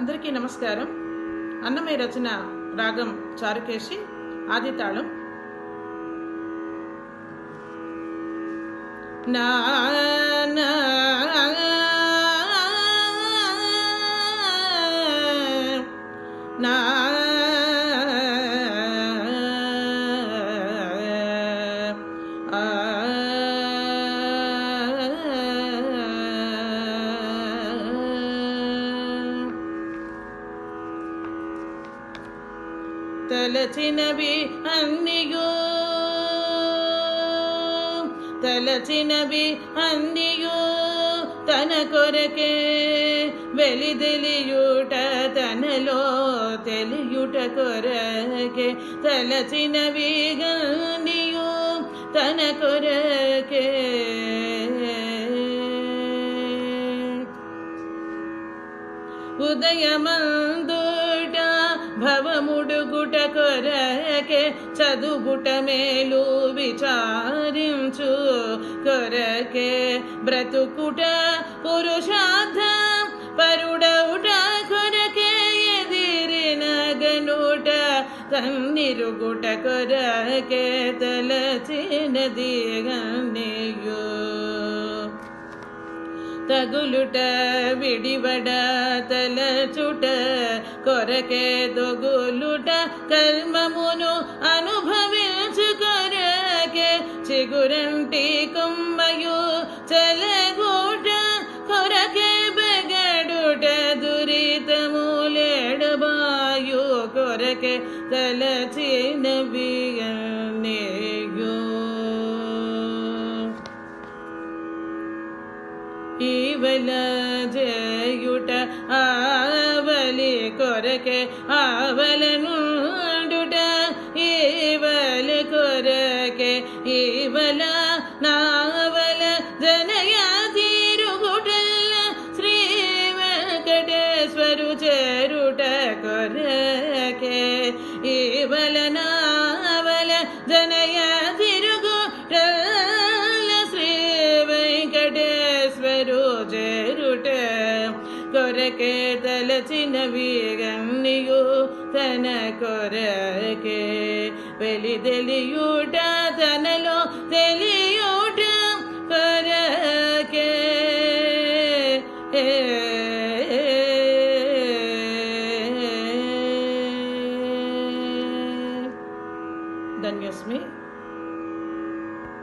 అందరికీ నమస్కారం. అన్నమయ్య రచన రాగం చారుకేశి ఆది తాళం నా తలచినవి అన్నియో తలచినవి అన్నియో తన కొరకే వెలిదెలియుట తనలో తెలియుట కొరకే తలచినవి గన్నియో తన కొరకే ఉదయమందుట భవముడుగుట కొరకే చదువుట మేలు విచారించు కొరకే బ్రతుకుట పురుషార్థ పరుడవుట కొరకే ఎదిరిన గనుట తన్నిరుగుట కొరకే తలచినది గన్నీయో తగులుట విడివడ తలచుట కొరకే దొగులుట కర్మమును అనుభవించు కొరకే చిగురంటి కొమ్మయు చలగూట కొరకే బెగడుట దురితములేడబాయు కొరకే తలచినవి నే ജീവന ജയുട ആവലി കൊരക്കെ ആവലനുട ഇവല കൊരക്കെ ഇവല നാവല ജനയാതിരുകുട ശ്രീ വെങ്കടേശ്വരു ചേരുട കൊരക്കെ. ഇവല നാവല ജനയാതി చేరుట కొరకే తలచిన వీగన్నియు తన కొరకే వెలి తెలియుట తనలో తెలియుట కొరకే ధన్యస్మి